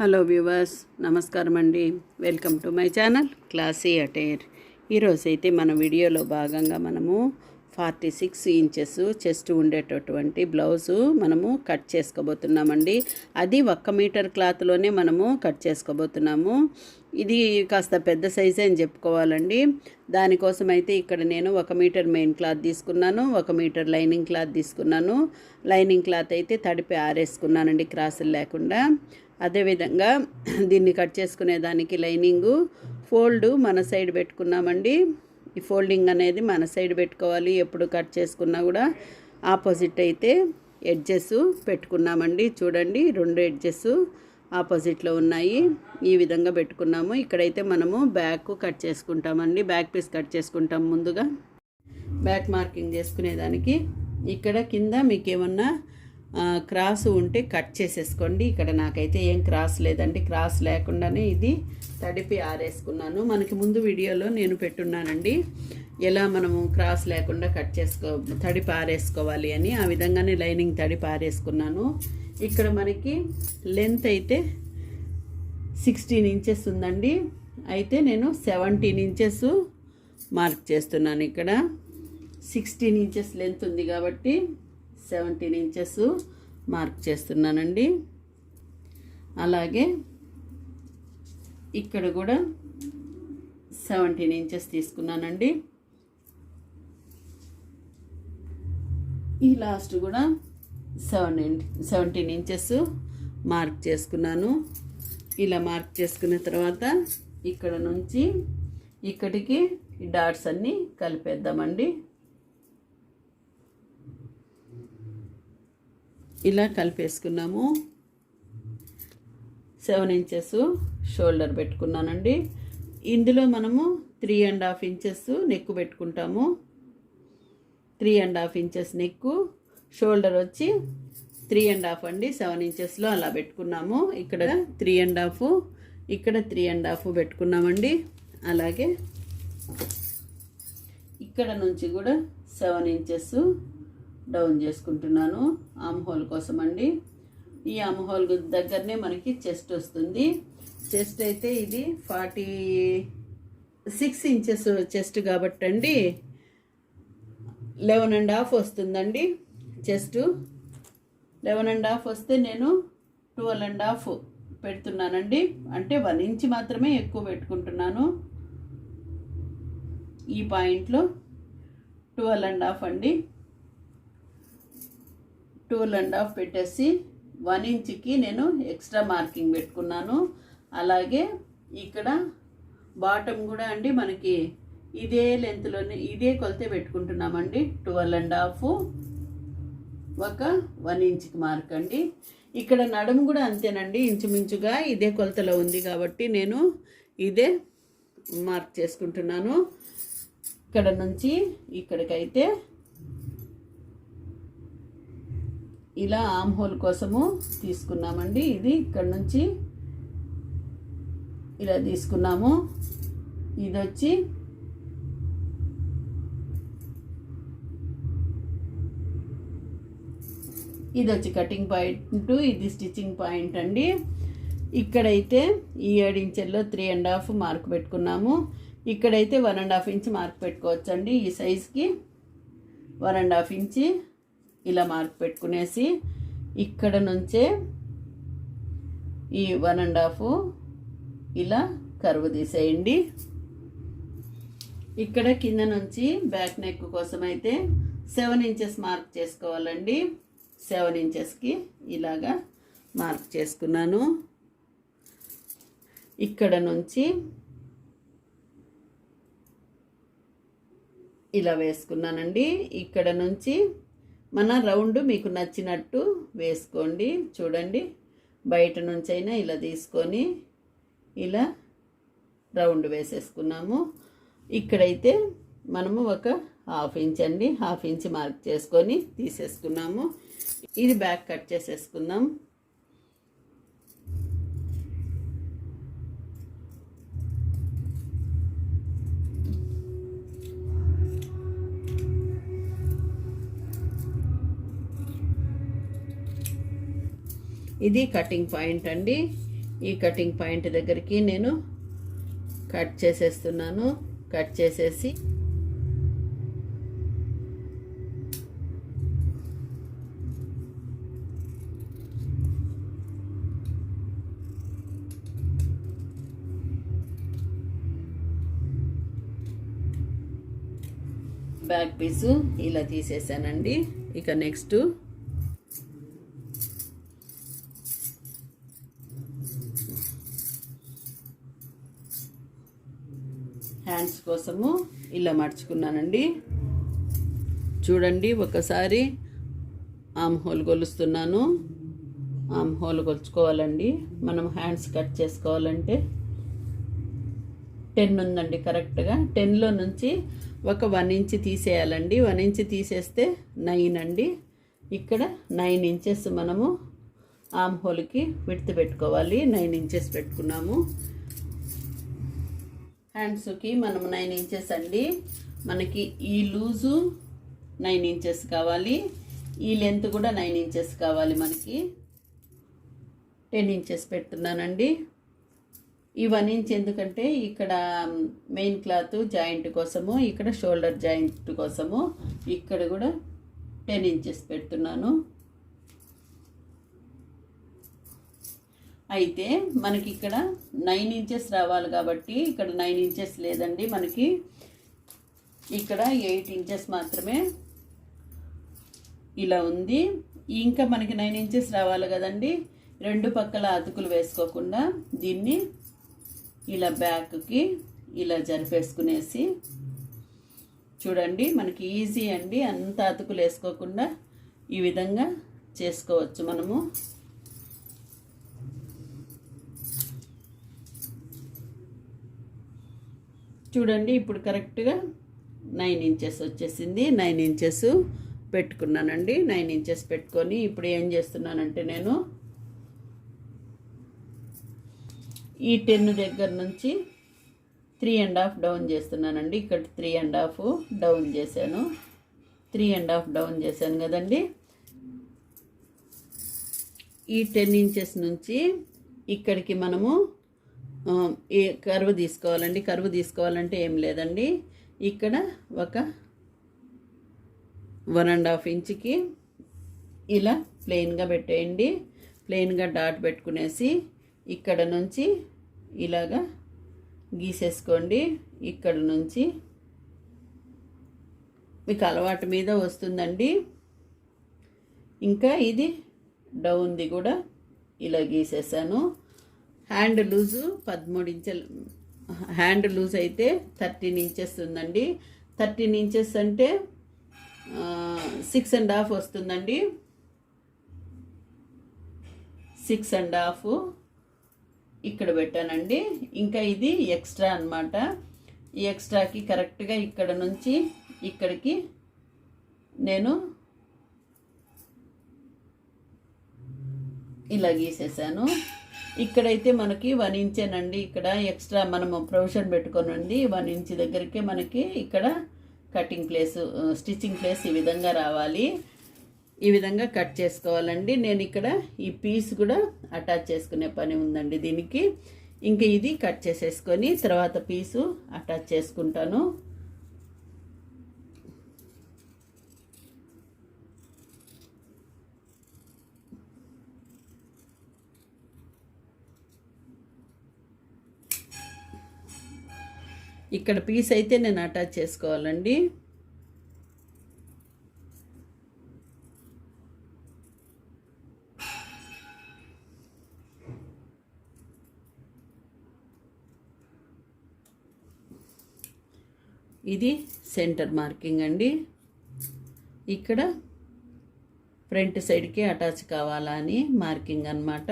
Hello viewers నమస్కారం అండి welcome to my channel classy attire. ఈరోజు అయితే మన వీడియోలో భాగంగా మనము ఫార్టీ సిక్స్ ఇంచెస్ చెస్ట్ ఉండేటటువంటి బ్లౌజు మనము కట్ చేసుకోబోతున్నామండి. అది ఒక్క మీటర్ క్లాత్లోనే మనము కట్ చేసుకోబోతున్నాము. ఇది కాస్త పెద్ద సైజే అని చెప్పుకోవాలండి. దానికోసం అయితే ఇక్కడ నేను ఒక మీటర్ మెయిన్ క్లాత్ తీసుకున్నాను ఒక మీటర్ లైనింగ్ క్లాత్ తీసుకున్నాను. లైనింగ్ క్లాత్ అయితే తడిపి ఆరేసుకున్నానండి క్రాసులు లేకుండా. అదేవిధంగా దీన్ని కట్ చేసుకునే దానికి లైనింగు ఫోల్డ్ మన సైడ్ పెట్టుకున్నామండి. ఈ ఫోల్డింగ్ అనేది మన సైడ్ పెట్టుకోవాలి. ఎప్పుడు కట్ చేసుకున్నా కూడా ఆపోజిట్ అయితే ఎడ్జెస్ పెట్టుకున్నామండి. చూడండి రెండు ఎడ్జెస్ ఆపోజిట్లో ఉన్నాయి. ఈ విధంగా పెట్టుకున్నాము. ఇక్కడైతే మనము బ్యాక్ కట్ చేసుకుంటామండి. బ్యాక్ పీస్ కట్ చేసుకుంటాం ముందుగా. బ్యాక్ మార్కింగ్ చేసుకునేదానికి ఇక్కడ కింద మీకు ఏమన్నా క్రాస్ ఉంటే కట్ చేసేసుకోండి. ఇక్కడ నాకైతే ఏం క్రాస్ లేదండి. క్రాస్ లేకుండానే ఇది తడిపి ఆరేసుకున్నాను. మనకి ముందు వీడియోలో నేను పెట్టున్నానండి. ఎలా మనము క్రాస్ లేకుండా కట్ చేసుకో తడిపి ఆరేసుకోవాలి అని. ఆ విధంగానే లైనింగ్ తడిపి ఆరేసుకున్నాను ఇక్కడ మనకి లెంత్ అయితే సిక్స్టీన్ ఇంచెస్ ఉందండి. అయితే నేను సెవెంటీన్ ఇంచెస్ మార్క్ చేస్తున్నాను ఇక్కడ. సిక్స్టీన్ ఇంచెస్ లెంత్ ఉంది కాబట్టి సెవెంటీన్ ఇంచెస్ మార్క్ చేస్తున్నానండి. అలాగే ఇక్కడ కూడా సెవెంటీన్ ఇంచెస్ తీసుకున్నానండి. ఈ లాస్ట్ కూడా సెవెన్ సెవెంటీన్ ఇంచెస్ మార్క్ చేసుకున్నాను. ఇలా మార్క్ చేసుకున్న తర్వాత ఇక్కడ నుంచి ఇక్కడికి డాట్స్ అన్నీ కలిపేద్దామండి. ఇలా కలిపేసుకున్నాము. సెవెన్ ఇంచెస్ షోల్డర్ పెట్టుకున్నానండి. ఇందులో మనము three and half inches neck పెట్టుకుంటాము. Three and half inches neck shoulder వచ్చి త్రీ అండ్ హాఫ్ అండి. సెవెన్ ఇంచెస్లో అలా పెట్టుకున్నాము. ఇక్కడ త్రీ అండ్ హాఫ్ ఇక్కడ త్రీ అండ్ హాఫ్ పెట్టుకున్నామండి. అలాగే ఇక్కడ నుంచి కూడా సెవెన్ ఇంచెస్ డౌన్ చేసుకుంటున్నాను. ఆమ్ హోల్ కోసం అండి ఈ ఆమ్ హోల్ దగ్గరనే మనకి చెస్ట్ వస్తుంది. చెస్ట్ అయితే ఇది ఫార్టీ సిక్స్ ఇంచెస్ చెస్ట్ కాబట్టి అండి. లెవెన్ అండ్ హాఫ్ వస్తుందండి చెస్ట్. లెవెన్ అండ్ హాఫ్ వస్తే నేను ట్వెల్వ్ అండ్ హాఫ్ పెడుతున్నానండి. అంటే వన్ ఇంచ్ మాత్రమే ఎక్కువ పెట్టుకుంటున్నాను. ఈ పాయింట్లో ట్వెల్వ్ అండ్ హాఫ్ అండి. ట్వెల్వ్ అండ్ హాఫ్ పెట్టేసి వన్ ఇంచ్కి నేను ఎక్స్ట్రా మార్కింగ్ పెట్టుకున్నాను. అలాగే ఇక్కడ బాటమ్ కూడా అండి మనకి ఇదే లెంత్లోనే ఇదే కొలతే పెట్టుకుంటున్నామండి. ట్వెల్వ్ అండ్ హాఫ్ ఒక వన్ ఇంచ్కి మార్క్ అండి. ఇక్కడ నడుము కూడా అంతేనండి ఇంచుమించుగా ఇదే కొలతలో ఉంది కాబట్టి నేను ఇదే మార్క్ చేసుకుంటున్నాను. ఇక్కడ నుంచి ఇక్కడికైతే ఇలా ఆమ్ హోల్ కోసము తీసుకున్నామండి. ఇది ఇక్కడ నుంచి ఇలా తీసుకున్నాము. ఇది వచ్చి ఇది వచ్చి కటింగ్ పాయింట్ ఇది స్టిచ్చింగ్ పాయింట్ అండి. ఇక్కడైతే ఈ ఏడు ఇంచెల్లో త్రీ అండ్ హాఫ్ మార్క్ పెట్టుకున్నాము. ఇక్కడైతే one and half inch mark పెట్టుకోవచ్చండి. ఈ సైజ్కి వన్ అండ్ హాఫ్ ఇంచి ఇలా మార్క్ పెట్టుకునేసి ఇక్కడ నుంచే ఈ వన్ అండ్ హాఫ్ ఇలా కరువు తీసేయండి. ఇక్కడ కింద నుంచి బ్యాక్ నెక్ కోసం అయితే సెవెన్ ఇంచెస్ మార్క్ చేసుకోవాలండి. సెవెన్ ఇంచెస్కి ఇలాగా మార్క్ చేసుకున్నాను. ఇక్కడ నుంచి ఇలా వేసుకున్నానండి. ఇక్కడ నుంచి మన రౌండ్ మీకు నచ్చినట్టు వేసుకోండి. చూడండి. బయట నుంచి అయినా ఇలా తీసుకొని ఇలా రౌండ్ వేసేసుకున్నాము. ఇక్కడైతే మనము ఒక హాఫ్ ఇంచ్ అండి. హాఫ్ ఇంచ్ మార్క్ చేసుకొని తీసేసుకున్నాము. ఇది బ్యాక్ కట్ చేసేసుకుందాం. ఇది కటింగ్ పాయింట్ అండి. ఈ కటింగ్ పాయింట్ దగ్గరికి నేను కట్ చేసేస్తున్నాను. కట్ చేసేసి బ్యాక్ పీసు ఇలా తీసేసానండి. ఇక నెక్స్ట్ హ్యాండ్స్ కోసము ఇలా మర్చుకున్నానండి. చూడండి ఒకసారి ఆమ్ హోల్ కొలుస్తున్నాను ఆమ్ హోల్ కొలుచుకోవాలండి మనం హ్యాండ్స్ కట్ చేసుకోవాలంటే టెన్ ఉందండి కరెక్ట్గా. టెన్లో నుంచి ఒక వన్ ఇంచ్ తీసేయాలండి. వన్ ఇంచ్ తీసేస్తే నైన్ అండి. ఇక్కడ నైన్ ఇంచెస్ మనము ఆమ్ హోల్కి విడత పెట్టుకోవాలి. నైన్ ఇంచెస్ పెట్టుకున్నాము. హ్యాండ్స్కి మనం నైన్ ఇంచెస్ అండి. మనకి ఈ లూజు నైన్ ఇంచెస్ కావాలి. ఈ లెంత్ కూడా నైన్ ఇంచెస్ కావాలి మనకి. టెన్ ఇంచెస్ పెడుతున్నానండి. ఈ వన్ ఇంచ్ ఎందుకంటే ఇక్కడ మెయిన్ క్లాత్ జాయింట్ కోసము ఇక్కడ షోల్డర్ జాయింట్ కోసము ఇక్కడ కూడా టెన్ ఇంచెస్ పెడుతున్నాను. అయితే మనకి ఇక్కడ నైన్ ఇంచెస్ రావాలి కాబట్టి ఇక్కడ నైన్ ఇంచెస్ లేదండి మనకి. ఇక్కడ ఎయిట్ ఇంచెస్ మాత్రమే ఇలా ఉంది. ఇంకా మనకి నైన్ ఇంచెస్ రావాలి కదండి. రెండు పక్కల అతుకులు వేసుకోకుండా దీన్ని ఇలా బ్యాక్కి ఇలా జరిపేసుకునేసి చూడండి మనకి ఈజీ అండి. అంత అతుకులు వేసుకోకుండా ఈ విధంగా చేసుకోవచ్చు మనము. చూడండి ఇప్పుడు కరెక్ట్గా నైన్ ఇంచెస్ వచ్చేసింది. నైన్ ఇంచెస్ పెట్టుకున్నానండి. నైన్ ఇంచెస్ పెట్టుకొని ఇప్పుడు ఏం చేస్తున్నానంటే నేను ఈ టెన్ దగ్గర నుంచి త్రీ అండ్ హాఫ్ డౌన్ చేస్తున్నానండి. ఇక్కడ త్రీ అండ్ హాఫ్ డౌన్ చేశాను. త్రీ అండ్ హాఫ్ డౌన్ చేశాను కదండి. ఈ టెన్ ఇంచెస్ నుంచి ఇక్కడికి మనము ఏ కరువు తీసుకోవాలండి కరువు తీసుకోవాలంటే ఏం లేదండి. ఇక్కడ ఒక వన్ అండ్ హాఫ్ ఇంచ్కి ఇలా ప్లెయిన్గా పెట్టేయండి. ప్లెయిన్గా డాట్ పెట్టుకునేసి ఇక్కడ నుంచి ఇలాగా గీసేసుకోండి. ఇక్కడ నుంచి మీకు అలవాటు మీద వస్తుందండి. ఇంకా ఇది డౌన్ది కూడా ఇలా గీసేసాను. హ్యాండ్ లూజు పదమూడు ఇంచెలు. హ్యాండ్ లూజ్ అయితే థర్టీన్ ఇంచెస్ ఉందండి. థర్టీన్ ఇంచెస్ అంటే సిక్స్ అండ్ హాఫ్ వస్తుందండి. సిక్స్ అండ్ హాఫ్ ఇక్కడ పెట్టానండి. ఇంకా ఇది ఎక్స్ట్రా అన్నమాట. ఈ ఎక్స్ట్రాకి కరెక్ట్గా ఇక్కడ నుంచి ఇక్కడికి నేను ఇలా గీసేసాను. ఇక్కడైతే మనకి వన్ ఇంచేనండి. ఇక్కడ ఎక్స్ట్రా మనము ప్రొవిజన్ పెట్టుకోనండి. వన్ ఇంచ్ దగ్గరికి మనకి ఇక్కడ కటింగ్ ప్లేస్ స్టిచ్చింగ్ ప్లేస్ ఈ విధంగా రావాలి. ఈ విధంగా కట్ చేసుకోవాలండి. నేను ఇక్కడ ఈ పీస్ కూడా అటాచ్ చేసుకునే పని ఉందండి దీనికి. ఇంకా ఇది కట్ చేసేసుకొని తర్వాత పీసు అటాచ్ చేసుకుంటాను. ఇక్కడ పీస్ అయితే నేను అటాచ్ చేసుకోవాలండి. ఇది సెంటర్ మార్కింగ్ అండి. ఇక్కడ ఫ్రంట్ సైడ్కి అటాచ్ కావాలా అని మార్కింగ్ అన్నమాట.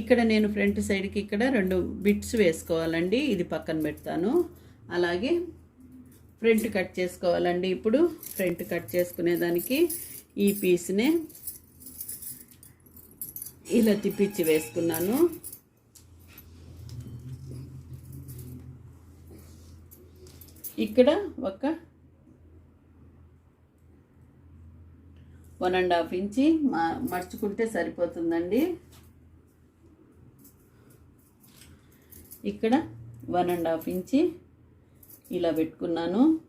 ఇక్కడ నేను ఫ్రంట్ సైడ్కి ఇక్కడ రెండు బిట్స్ వేసుకోవాలండి. ఇది పక్కన పెడతాను. అలాగే ఫ్రంట్ కట్ చేసుకోవాలండి. ఇప్పుడు ఫ్రంట్ కట్ చేసుకునేదానికి ఈ పీస్నే ఇలా తిప్పించి వేసుకున్నాను. ఇక్కడ ఒక వన్ అండ్ హాఫ్ ఇంచి మర్చుకుంటే సరిపోతుందండి. ఇక్కడ వన్ అండ్ హాఫ్ ఇంచి ఇలా పెట్టుకున్నాను.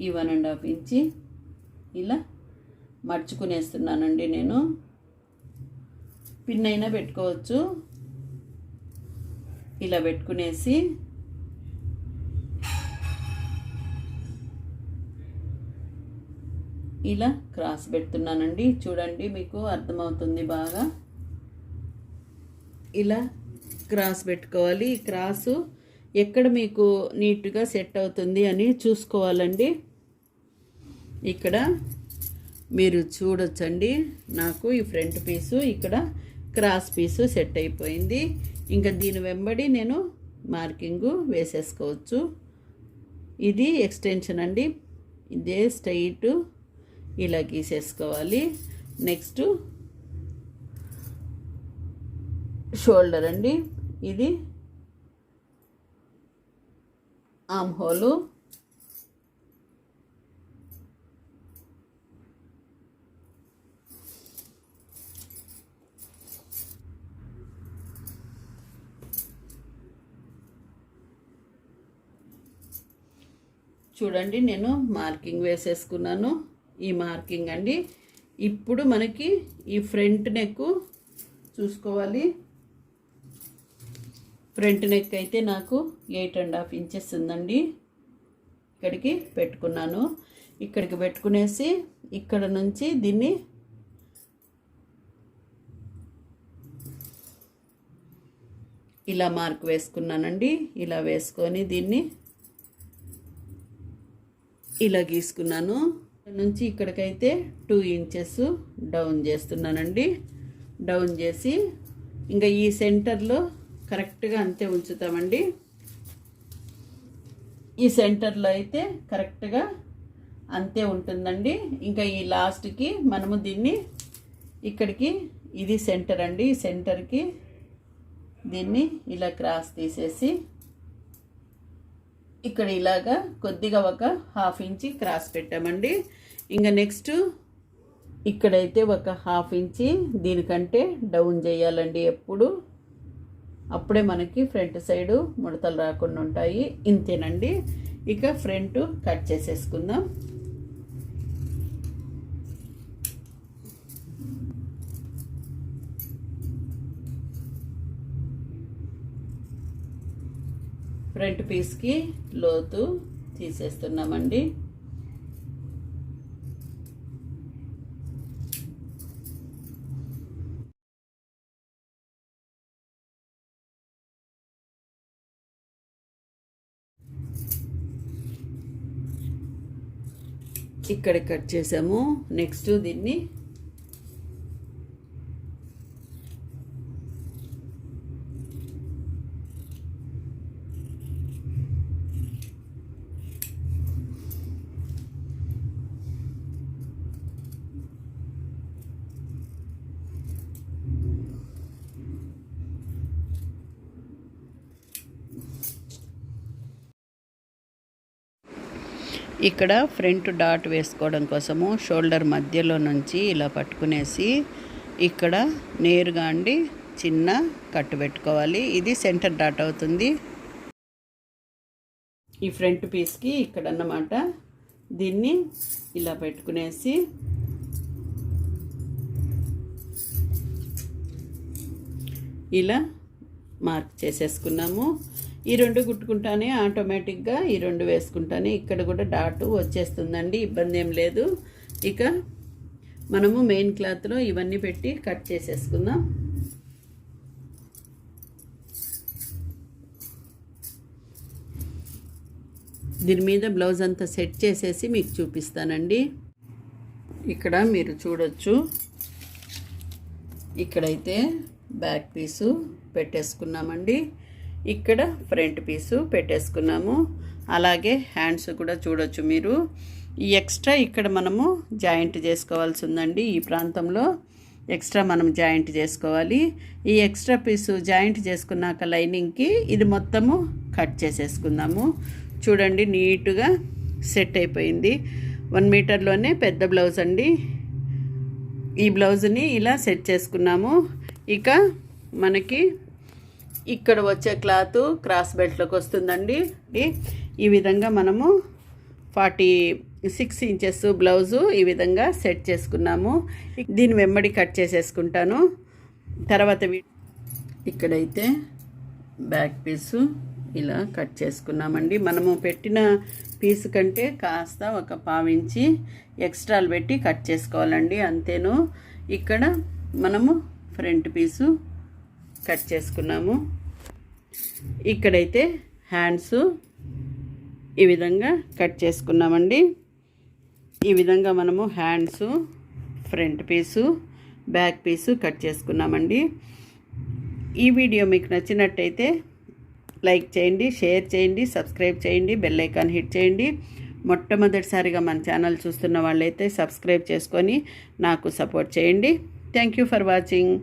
ఈ వన్ అండ్ హాఫ్ ఇంచి ఇలా మర్చుకునేస్తున్నానండి నేను. పిన్ అయినా పెట్టుకోవచ్చు. ఇలా పెట్టుకునేసి ఇలా క్రాస్ పెడుతున్నానండి. చూడండి మీకు అర్థమవుతుంది బాగా. ఇలా క్రాస్ పెట్టుకోవాలి. ఈ క్రాసు ఎక్కడ మీకు నీట్గా సెట్ అవుతుంది అని చూసుకోవాలండి. ఇక్కడ మీరు చూడొచ్చండి. నాకు ఈ ఫ్రంట్ పీసు ఇక్కడ క్రాస్ పీసు సెట్ అయిపోయింది. ఇంకా దీని వెంబడి నేను మార్కింగు వేసేసుకోవచ్చు. ఇది ఎక్స్టెన్షన్ అండి. ఇదే స్ట్రైట్ ఇలా గీసేసుకోవాలి. నెక్స్ట్ షోల్డర్ అండి. ఇది ఆమ్ హోలు చూడండి నేను మార్కింగ్ వేసేసుకున్నాను. ఈ మార్కింగ్ అండి. ఇప్పుడు మనకి ఈ ఫ్రంట్ నెక్ చూసుకోవాలి. ఫ్రంట్ నెక్ అయితే నాకు ఎయిట్ అండ్ హాఫ్ ఇంచెస్ ఉందండి. ఇక్కడికి పెట్టుకున్నాను. ఇక్కడికి పెట్టుకునేసి ఇక్కడ నుంచి దీన్ని ఇలా మార్క్ వేసుకున్నానండి. ఇలా వేసుకొని దీన్ని ఇలా గీసుకున్నాను. నుంచి ఇక్కడికైతే టూ ఇంచెస్ డౌన్ చేస్తున్నానండి. డౌన్ చేసి ఇంకా ఈ సెంటర్లో కరెక్ట్గా అంతే ఉంచుతామండి. ఈ సెంటర్లో అయితే కరెక్ట్గా అంతే ఉంటుందండి. ఇంకా ఈ లాస్ట్కి మనము దీన్ని ఇక్కడికి ఇది సెంటర్ అండి. ఈ సెంటర్కి దీన్ని ఇలా క్రాస్ తీసేసి ఇక్కడ ఇలాగా కొద్దిగా ఒక హాఫ్ ఇంచి క్రాస్ పెట్టామండి. ఇంకా నెక్స్ట్ ఇక్కడైతే ఒక హాఫ్ ఇంచి దీనికంటే డౌన్ చేయాలండి ఎప్పుడు. అప్పుడే మనకి ఫ్రంట్ సైడు ముడతలు రాకుండా ఉంటాయి. ఇంతేనండి. ఇక ఫ్రంట్ కట్ చేసేసుకుందాం. ఫ్రంట్ పీస్కి లోతు తీసేస్తున్నామండి. ఇక్కడ కట్ చేసాము. నెక్స్ట్ దీన్ని ఇక్కడ ఫ్రంట్ డాట్ వేసుకోవడం కోసము షోల్డర్ మధ్యలో నుంచి ఇలా పట్టుకునేసి ఇక్కడ నేరుగా అండి చిన్న కట్టు పెట్టుకోవాలి. ఇది సెంటర్ డాట్ అవుతుంది. ఈ ఫ్రంట్ పీస్కి ఇక్కడ అన్నమాట దీన్ని ఇలా పెట్టుకునేసి ఇలా మార్క్ చేసేసుకున్నాము. ఈ రెండు కుట్టుకుంటానే ఆటోమేటిక్గా ఈ రెండు వేసుకుంటానే ఇక్కడ కూడా డాటు వచ్చేస్తుందండి ఇబ్బంది ఏం లేదు. ఇక మనము మెయిన్ క్లాత్లో ఇవన్నీ పెట్టి కట్ చేసేసుకుందాం. దీని మీద బ్లౌజ్ అంతా సెట్ చేసేసి మీకు చూపిస్తానండి. ఇక్కడ మీరు చూడొచ్చు. ఇక్కడైతే బ్యాక్ పీసు పెట్టేసుకున్నామండి. ఇక్కడ ఫ్రంట్ పీసు పెట్టేసుకున్నాము. అలాగే హ్యాండ్స్ కూడా చూడొచ్చు మీరు. ఈ ఎక్స్ట్రా ఇక్కడ మనము జాయింట్ చేసుకోవాల్సి ఉందండి ఈ ప్రాంతంలో. ఎక్స్ట్రా మనం జాయింట్ చేసుకోవాలి. ఈ ఎక్స్ట్రా పీసు జాయింట్ చేసుకున్నాక లైనింగ్కి ఇది మొత్తము కట్ చేసేసుకుందాము. చూడండి నీట్గా సెట్ అయిపోయింది. వన్ మీటర్లోనే పెద్ద బ్లౌజ్ అండి. ఈ బ్లౌజ్ని ఇలా సెట్ చేసుకున్నాము. ఇక మనకి ఇక్కడ వచ్చే క్లాత్ క్రాస్ బెల్ట్లోకి వస్తుందండి. ఈ- విధంగా మనము ఫార్టీ సిక్స్ ఇంచెస్ బ్లౌజు ఈ విధంగా సెట్ చేసుకున్నాము. దీని వెంబడి కట్ చేసేసుకుంటాను. తర్వాత ఇక్కడైతే బ్యాక్ పీసు ఇలా కట్ చేసుకున్నామండి. మనము పెట్టిన పీసు కంటే కాస్త ఒక పావించి ఎక్స్ట్రాలు పెట్టి కట్ చేసుకోవాలండి. అంతేను. ఇక్కడ మనము ఫ్రంట్ పీసు కట్ చేసుకున్నాము. ఇక్కడైతే హ్యాండ్స్ ఈ విధంగా కట్ చేసుకున్నామండి. ఈ విధంగా మనము hands front piece back piece cut చేసుకున్నామండి. ఈ వీడియో మీకు నచ్చినట్టయితే లైక్ చేయండి షేర్ చేయండి సబ్స్క్రైబ్ చేయండి బెల్ ఐకాన్ హిట్ చేయండి. మొట్టమొదటిసారిగా మన ఛానల్ చూస్తున్న వాళ్ళైతే సబ్స్క్రైబ్ చేసుకొని నాకు సపోర్ట్ చేయండి. Thank you for watching.